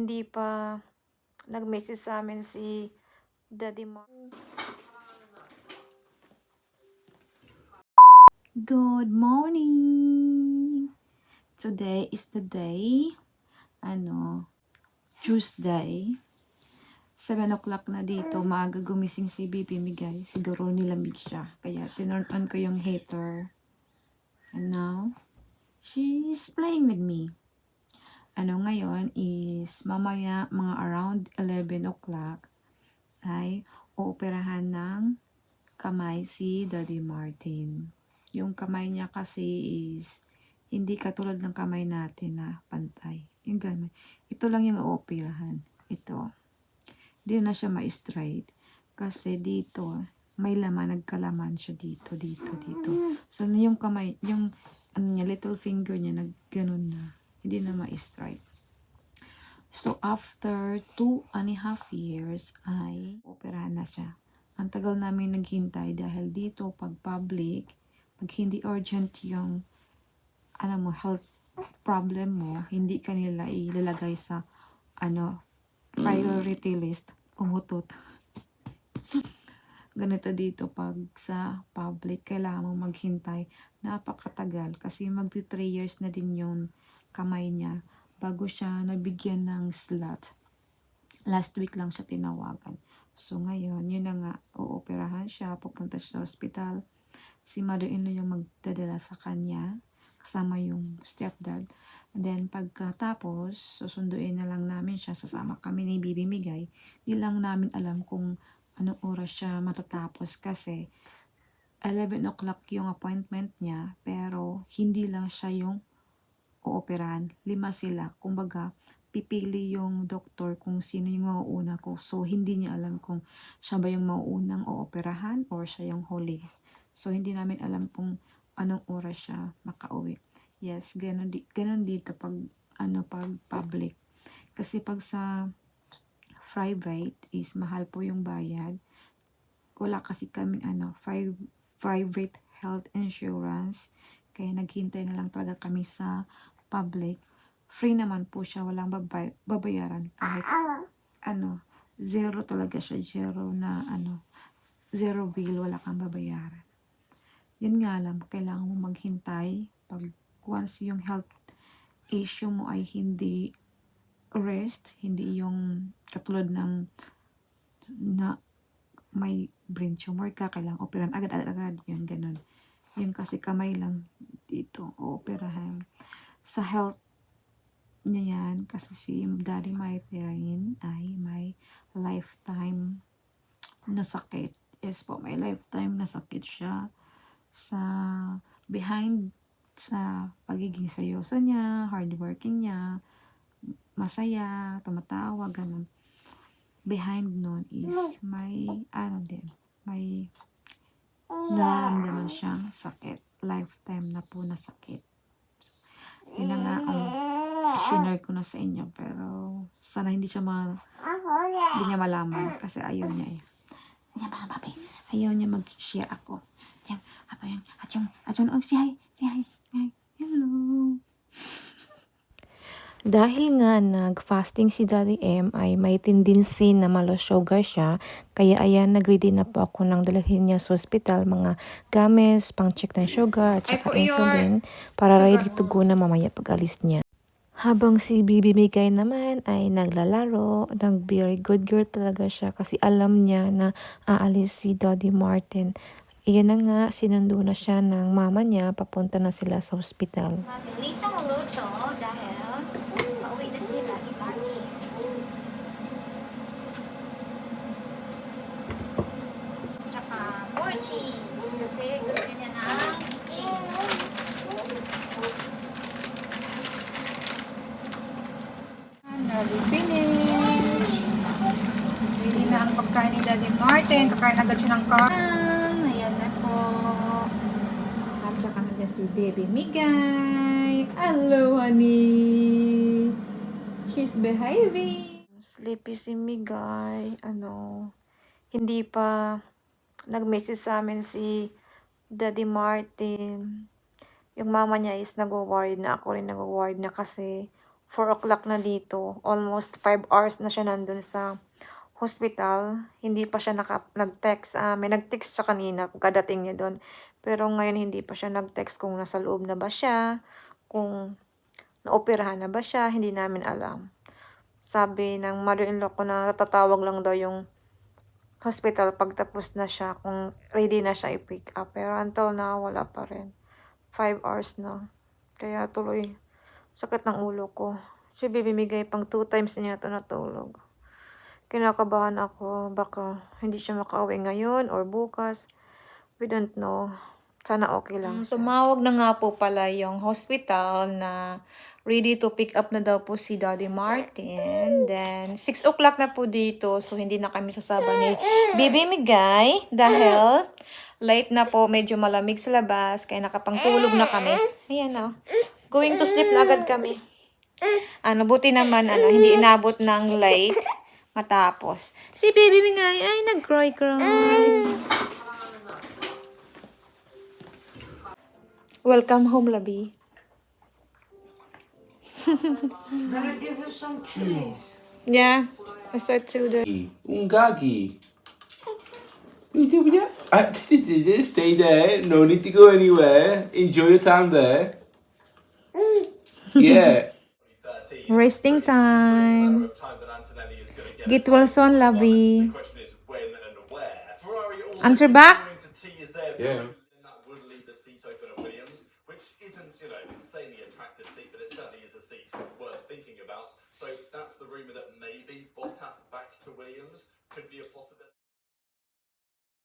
Hindi pa nag-message sa amin si Daddy Mark. Good morning! Today is the day, ano, Tuesday. 7 o'clock na dito, maaga gumising si Bibi Migay. Siguro nilamig siya. Kaya tinurn on ko yung heater. And now, she's playing with me. Ano ngayon is mamaya mga around 11 o'clock ay uoperahan ng kamay si Daddy Martin. Yung kamay niya kasi is hindi katulad ng kamay natin na pantay. Yung ganun. Ito lang yung uoperahan. Ito. Hindi na siya ma-straight. Kasi dito, may laman, nagkalaman siya dito, dito, dito. So, yung kamay, yung ano niya, little finger niya, nagganon na. Hindi na ma-straight. So, after two and a half years, ay operahan na siya. Ang tagal namin naghintay dahil dito, pag public, pag hindi urgent yung, ano mo, health problem mo, hindi kanila ilalagay sa, ano, priority list, umutot. Ganito dito pag sa public, kailangan mong maghintay. Napakatagal kasi magti 3 years na din yung kamay niya bago siya nabigyan ng slot. Last week lang siya tinawagan. So ngayon, yun na nga, uoperahan siya, pupunta siya sa hospital. Si mother-in-law yung magdadala sa kanya, kasama yung stepdad. And then pagkatapos, susunduin na lang namin siya, sasama kami ni Bibi Migay. Di lang namin alam kung anong oras siya matatapos kasi 11 o'clock yung appointment niya, pero hindi lang siya yung ooperahan. Lima sila. Kumbaga, pipili yung doktor kung sino yung mauuna ko. So, hindi niya alam kung siya ba yung mauunang ooperahan or siya yung huli. So, hindi namin alam kung anong oras siya makauwi. Yes, ganun, di, ganun dito pag, ano, pag public. Kasi pag sa private is mahal po yung bayad. Wala kasi kaming ano, private health insurance. Kaya naghintay na lang talaga kami sa public. Free naman po siya, walang babay, babayaran kahit ano, zero talaga siya, zero na ano, zero bill, wala kang babayaran. Yun nga lang, kailangan mo maghintay pag once yung health issue mo ay hindi rest, hindi yung katulad ng na may brain tumor ka, kailangan operan agad-agad, yun, ganun. Yun kasi kamay lang dito, ooperahan. Sa health niya yan, kasi si Daddy Maiterin ay may lifetime na sakit. Yes po, may lifetime na sakit siya sa behind sa pagiging seryoso niya, hardworking niya, masaya, tumatawa, ganun. Behind nun is may, ano din, may naramdaman siyang sakit. Lifetime na po na sakit. So, yun na nga ang shinare ko na sa inyo. Pero sana hindi siya ma, hindi niya malaman kasi ayaw niya eh. Ayan ba, papi? Ayaw niya mag-share ako. At yung, at yung, oh, say hi, say hi, hi, hello. Dahil nga nag-fasting si Daddy M ay may tendency na malo sugar siya, kaya ayan nag-ready na po ako ng dalhin niya sa hospital, mga games, pang-check ng sugar at saka insulin para ready to go na mamaya pag alis niya. Habang si Bibi Migay naman ay naglalaro, nag very good girl talaga siya kasi alam niya na aalis si Daddy Martin. Iyan na nga, sinundo na siya ng mama niya, papunta na sila sa hospital. Mabilis ang luto dahil pauwi na sila ni Marky. Tsaka more cheese kasi gusto niya ng cheese. Ready finish. Ready na ang pagkain ni Daddy Martin. Kakain agad siya ng karang. Ayan na po. At saka na si Baby Migay. Hello, honey. She's behaving. Sleepy si Migay. Ano, hindi pa nag-message sa amin si Daddy Martin. Yung mama niya is nag-worried na ako rin nag-worried na kasi 4 o'clock na dito. Almost 5 hours na siya nandun sa hospital. Hindi pa siya naka, nag-text. Ah, may nag-text siya kanina pagkadating niya doon. Pero ngayon hindi pa siya nag-text kung nasa loob na ba siya, kung naoperahan na ba siya, hindi namin alam. Sabi ng mother-in-law ko na tatawag lang daw yung hospital pag tapos na siya, kung ready na siya i-pick up. Pero until now, wala pa rin. 5 hours na. Kaya tuloy, sakit ng ulo ko. Si baby bibigay pang 2 times niya ito natulog. Kinakabahan ako, baka hindi siya makauwi ngayon or bukas. We don't know. Sana okay lang siya. Tumawag na nga po pala yung hospital na ready to pick up na daw po si Daddy Martin. Then, 6 o'clock na po dito. So, hindi na kami sasaba ni Bibi Migay dahil late na po. Medyo malamig sa labas. Kaya nakapangtulog na kami. Ayan na. Going to sleep na agad kami. Ano, buti naman, ano, hindi inabot ng late matapos. Si Baby Migay ay nag-cry-cry. Welcome home, Labi. Gonna give you some cheese. Yeah, I said to the. Um gaggy. Stay there. No need to go anywhere. Enjoy your time there. Yeah. Resting time. Git Wilson, Labi. Answer back. Yeah which isn't, you know, insanely attractive seat, but it certainly is a seat worth thinking about. So that's the rumour that maybe Bottas back to Williams could be a possibility.